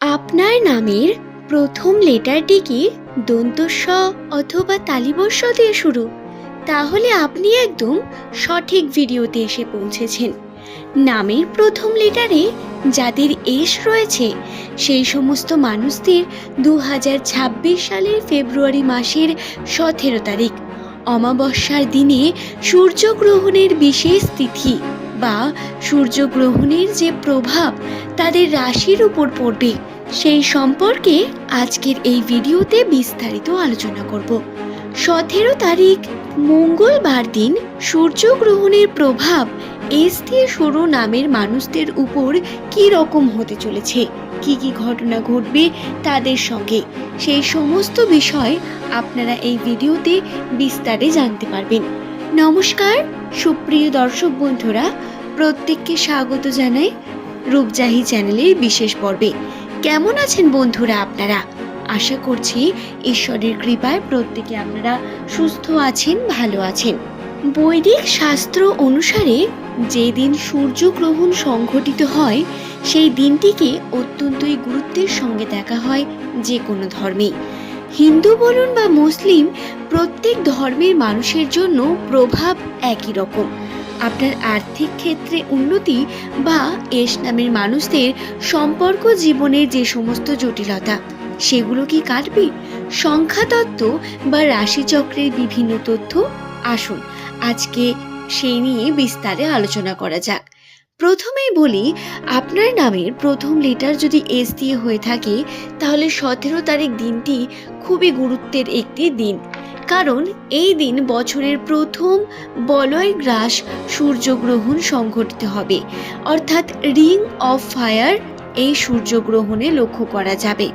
আপনার নামের প্রথম লেটারটি কি দন্ত স অথবা তালিবর্ষ দিয়ে শুরু? তাহলে আপনি একদম সঠিক ভিডিওতে এসে পৌঁছেছেন। নামের প্রথম লেটারে যাদের এস রয়েছে, সেই সমস্ত মানুষদের দু হাজার ছাব্বিশ সালের ফেব্রুয়ারি মাসের সতেরো তারিখ, অমাবস্যার দিনে সূর্যগ্রহণের বিশেষ তিথি। বা সূর্যগ্রহণের যে প্রভাব তাদের রাশির উপর পড়বে, সেই সম্পর্কে আজকের এই ভিডিওতে বিস্তারিত আলোচনা করব। সতেরো তারিখ, মঙ্গলবার দিন সূর্যগ্রহণের প্রভাব এস দিয়ে শুরু নামের মানুষদের উপর কি রকম হতে চলেছে? কি কি ঘটনা ঘটবে তাদের সঙ্গে? সেই সমস্ত বিষয় আপনারা এই ভিডিওতে বিস্তারে জানতে পারবেন। নমস্কার সুপ্রিয় দর্শক বন্ধুরা, প্রত্যেককে স্বাগত জানাই রূপজাহি চ্যানেলের বিশেষ পর্বে। কেমন আছেন বন্ধুরা আপনারা? আশা করছি ঈশ্বরের কৃপায় প্রত্যেকে আপনারা সুস্থ আছেন, ভালো আছেন। বৈদিক শাস্ত্র অনুসারে যে দিন সূর্যগ্রহণ সংঘটিত হয়, সেই দিনটিকে অত্যন্তই গুরুত্বের সঙ্গে দেখা হয় যে কোনো ধর্মেই। হিন্দু বলুন বা মুসলিম, প্রত্যেক ধর্মের মানুষের জন্য প্রভাব একই রকম। আপনার আর্থিক ক্ষেত্রে উন্নতি বা এস নামের মানুষদের সম্পর্ক জীবনের যে সমস্ত জটিলতা, সেগুলো কি কাটবে? সংখ্যাতত্ত্ব বা রাশিচক্রের বিভিন্ন তথ্য আসুন। আজকে সেই নিয়ে বিস্তারে আলোচনা করা যাক। প্রথমেই বলি, আপনার নামের প্রথম লেটার যদি এস দিয়ে হয়ে থাকে, তাহলে সতেরো তারিখ দিনটি খুবই গুরুত্বের একটি দিন। কারণ এই দিন বছরের প্রথম বলয় গ্রাস সূর্যগ্রহণ সংঘটিত হবে। অর্থাৎ রিং অফ ফায়ার এই সূর্যগ্রহণে লক্ষ্য করা যাবে।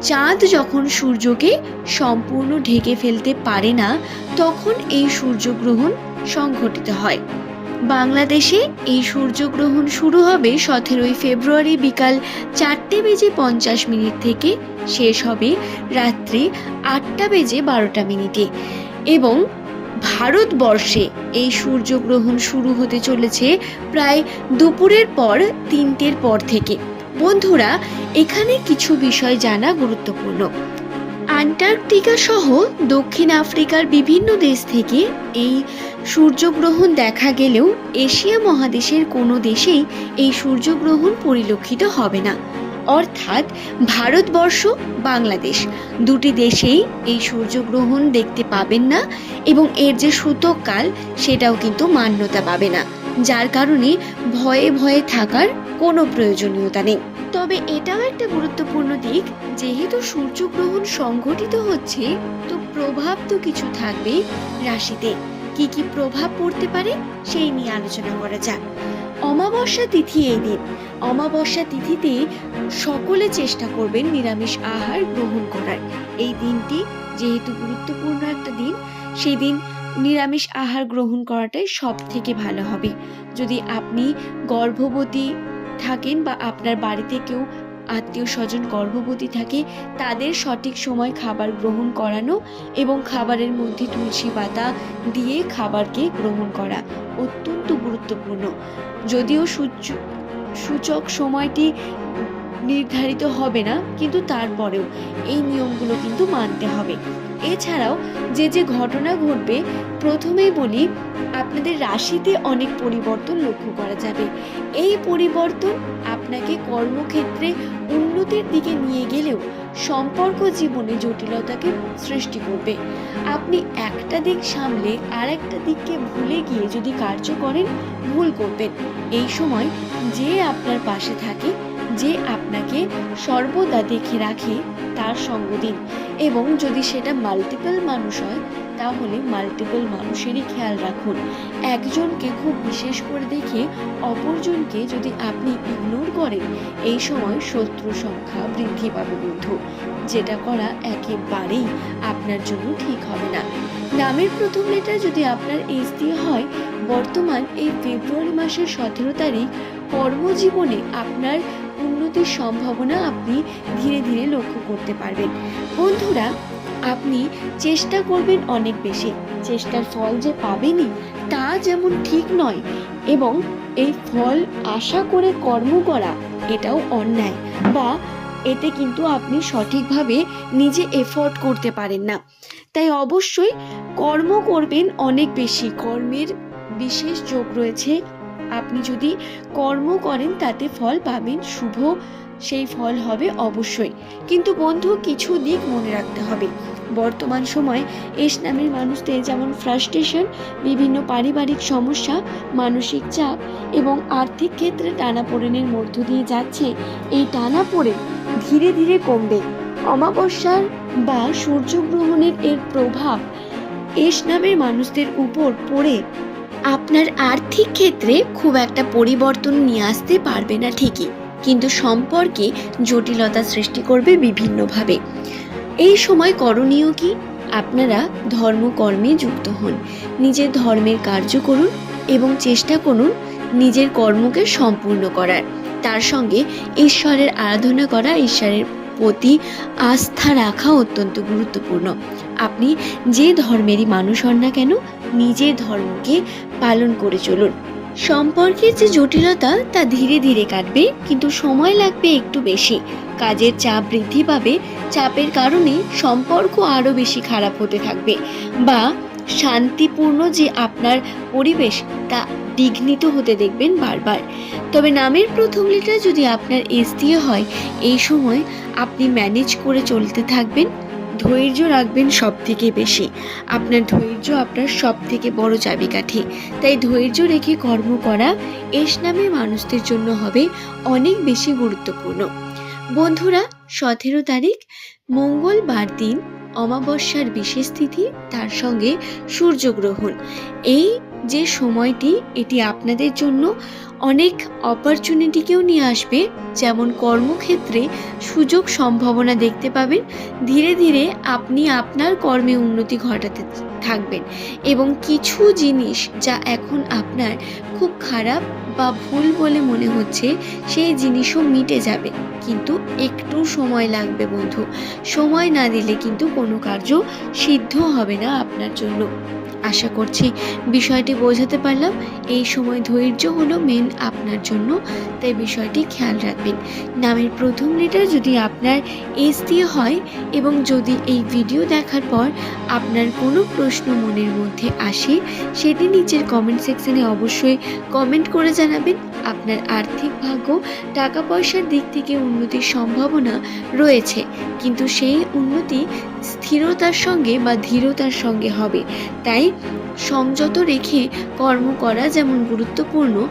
চাঁদ যখন সূর্যকে সম্পূর্ণ ঢেকে ফেলতে পারে না, তখন এই সূর্যগ্রহণ সংঘটিত হয়। বাংলাদেশে এই সূর্যগ্রহণ শুরু হবে সতেরোই ফেব্রুয়ারি বিকাল চারটে বেজে পঞ্চাশ মিনিট থেকে। শেষ হবে রাত্রি আটটা বেজে বারোটা মিনিটে। এবং ভারতবর্ষে এই সূর্যগ্রহণ শুরু হতে চলেছে প্রায় দুপুরের পর তিনটের পর থেকে। বন্ধুরা, এখানে কিছু বিষয় জানা গুরুত্বপূর্ণ। আন্টার্কটিকা সহ দক্ষিণ আফ্রিকার বিভিন্ন দেশ থেকে এই সূর্যগ্রহণ দেখা গেলেও এশিয়া মহাদেশের কোনো দেশেই এই সূর্যগ্রহণ পরিলক্ষিত হবে না। অর্থাৎ ভারতবর্ষ, বাংলাদেশ দুটি দেশেই এই সূর্যগ্রহণ দেখতে পাবেন না এবং এর যে সূতককাল সেটাও কিন্তু মান্যতা পাবে না, যার কারণে ভয়ে ভয়ে থাকার কোনো প্রয়োজনীয়তা নেই। তবে এটাও একটা গুরুত্বপূর্ণ দিক, যেহেতু সূর্যগ্রহণ সংঘটিত হচ্ছে, তো প্রভাব তো কিছু থাকবে রাশিতে। কি কি প্রভাব পড়তে পারে সেই নিয়ে আলোচনা করা যাক। অমাবস্যা তিথি এই দিন। অমাবস্যা তিথিতে সকলে চেষ্টা করবেন নিরামিষ আহার গ্রহণ করার। এই দিনটি যেহেতু গুরুত্বপূর্ণ একটা দিন, সেই দিন নিরামিষ আহার গ্রহণ করাটাই সব থেকে ভালো হবে। যদি আপনি গর্ভবতী থাকেন বা আপনার বাড়িতে কেউ আত্মীয় স্বজন গর্ভবতী থাকে, তাদের সঠিক সময় খাবার গ্রহণ করানো এবং খাবারের মধ্যে তুলসী পাতা দিয়ে খাবারকে গ্রহণ করা অত্যন্ত গুরুত্বপূর্ণ। যদিও সূচক সময়টি নির্ধারিত হবে না, কিন্তু তারপরেও এই নিয়মগুলো কিন্তু মানতে হবে। এছাড়াও যে যে ঘটনা ঘটবে, প্রথমেই বলি, আপনাদের রাশিতে অনেক পরিবর্তন লক্ষ্য করা যাবে। এই পরিবর্তন আপনাকে কর্মক্ষেত্রে উন্নতির দিকে নিয়ে গেলেও সম্পর্ক জীবনে জটিলতাকে সৃষ্টি করবে। আপনি একটা দিক সামলে আর একটা দিককে ভুলে গিয়ে যদি কার্য করেন, ভুল করবেন। এই সময় যে আপনার পাশে থাকে যে আপনাকে সর্বদা দেখে রাখে, তার সঙ্গ দিন এবং যদি সেটা মাল্টিপল মানুষ হয়, তাহলে মাল্টিপল মানুষেরই খেয়াল রাখুন। একজনকে খুব বিশেষ করে দেখে, অপরজনকে যদি আপনি ইগনোর করেন, এই সময় শত্রু সংখ্যা বৃদ্ধি পাবে বন্ধু। যেটা করা একেবারেই আপনার জন্য ঠিক হবে না। নামের প্রথম লেটার যদি আপনার এস দিয়ে হয়, বর্তমান এই ফেব্রুয়ারি মাসের সতেরো তারিখ, কর্মজীবনে আপনার উন্নতির সম্ভাবনা আপনি ধীরে ধীরে লক্ষ্য করতে পারবেন। বন্ধুরা, আপনি চেষ্টা করবেন অনেক বেশি। চেষ্টার ফল যে পাবেনই তা যেমন ঠিক নয় এবং এই ফল আশা করে কর্ম করা এটাও অন্যায় বা এতে কিন্তু আপনি সঠিকভাবে নিজে এফোর্ট করতে পারেন না। তাই অবশ্যই কর্ম করবেন অনেক বেশি। কর্মের বিশেষ যোগ রয়েছে আপনি যদি কর্ম করেন, তাতে ফল পাবেন, শুভ, সেই ফল হবে অবশ্যই। কিন্তু বন্ধু, কিছু দিক মনে রাখতে হবে। বর্তমান সময় এস নামের মানুষদের যেমন ফ্রাস্ট্রেশন বিভিন্ন পারিবারিক সমস্যা, মানসিক চাপ এবং আর্থিক ক্ষেত্রে টানাপোড়েনের মধ্য দিয়ে যাচ্ছে, এই টানাপোড়েন ধীরে ধীরে কমবে। অমাবস্যার বা সূর্যগ্রহণের এর প্রভাব এস নামের মানুষদের উপর পড়ে আপনার আর্থিক ক্ষেত্রে খুব একটা পরিবর্তন নিয়ে আসতে পারবে না ঠিকই, কিন্তু সম্পর্কে জটিলতা সৃষ্টি করবে বিভিন্নভাবে। এই সময় করণীয় কি? আপনারা ধর্মকর্মে যুক্ত হন, নিজের ধর্মের কার্য করুন এবং চেষ্টা করুন নিজের কর্মকে সম্পূর্ণ করার। তার সঙ্গে ঈশ্বরের আরাধনা করা, ঈশ্বরের প্রতি আস্থা রাখা অত্যন্ত গুরুত্বপূর্ণ। আপনি যে ধর্মেরই মানুষ হন না কেন, নিজের ধর্মকে পালন করে চলুন। সম্পর্কের যে জটিলতা, তা ধীরে ধীরে কাটবে, কিন্তু সময় লাগবে একটু বেশি। কাজের চাপ বৃদ্ধি পাবে, চাপের কারণে সম্পর্ক আরও বেশি খারাপ হতে থাকবে। বা শান্তিপূর্ণ যে আপনার পরিবেশ, তা বিঘ্নিত হতে দেখবেন বারবার। তবে নামের প্রথম লেটার যদি আপনার এস দিয়ে হয়, এই সময় আপনি ম্যানেজ করে চলতে থাকবেন। ধৈর্য রাখবেন সব থেকে বেশি। আপনার ধৈর্য আপনার সব থেকে বড় চাবিকাঠি। তাই ধৈর্য রেখে কর্ম করা এস নামে মানুষদের জন্য হবে অনেক বেশি গুরুত্বপূর্ণ। বন্ধুরা, সতেরো তারিখ, মঙ্গলবার দিন অমাবস্যার বিশেষ তিথি, তার সঙ্গে সূর্যগ্রহণ এই যে সময়টি এটি আপনাদের জন্য অনেক অপরচুনিটিকেও নিয়ে আসবে। যেমন কর্মক্ষেত্রে সুযোগ সম্ভাবনা দেখতে পাবেন। ধীরে ধীরে আপনি আপনার কর্মে উন্নতি ঘটাতে থাকবেন এবং কিছু জিনিস যা এখন আপনার খুব খারাপ বা ভুল বলে মনে হচ্ছে, সেই জিনিসও মিটে যাবে। কিন্তু একটু সময় লাগবে বন্ধু। সময় না দিলে কিন্তু কোনো কার্য সিদ্ধ হবে না আপনার জন্য। আশা করছি বিষয়টি বোঝাতে পারলাম। এই সময় ধৈর্য হলো মেন আপনার জন্য, তাই বিষয়টি খেয়াল রাখবেন। নামের প্রথম লেটার যদি আপনার এস দিয়ে হয় এবং যদি এই ভিডিও দেখার পর আপনার কোনো প্রশ্ন মনের মধ্যে আসে, সেটি নিচের কমেন্ট সেকশনে অবশ্যই কমেন্ট করে জানাবেন। আপনার আর্থিক ভাগ্য, টাকা পয়সার দিক থেকে উন্নতির সম্ভাবনা রয়েছে, কিন্তু সেই উন্নতি স্থিরতার সঙ্গে বা ধীরতার সঙ্গে হবে। তাই সংযত রেখে কর্ম করা যেমন গুরুত্বপূর্ণ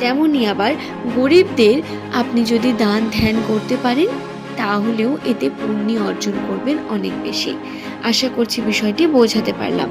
তেমনই আবার গরিবদের আপনি যদি দান ধ্যান করতে পারেন, তাহলেও এতে পুণ্য অর্জন করবেন অনেক বেশি। আশা করছি বিষয়টি বোঝাতে পারলাম।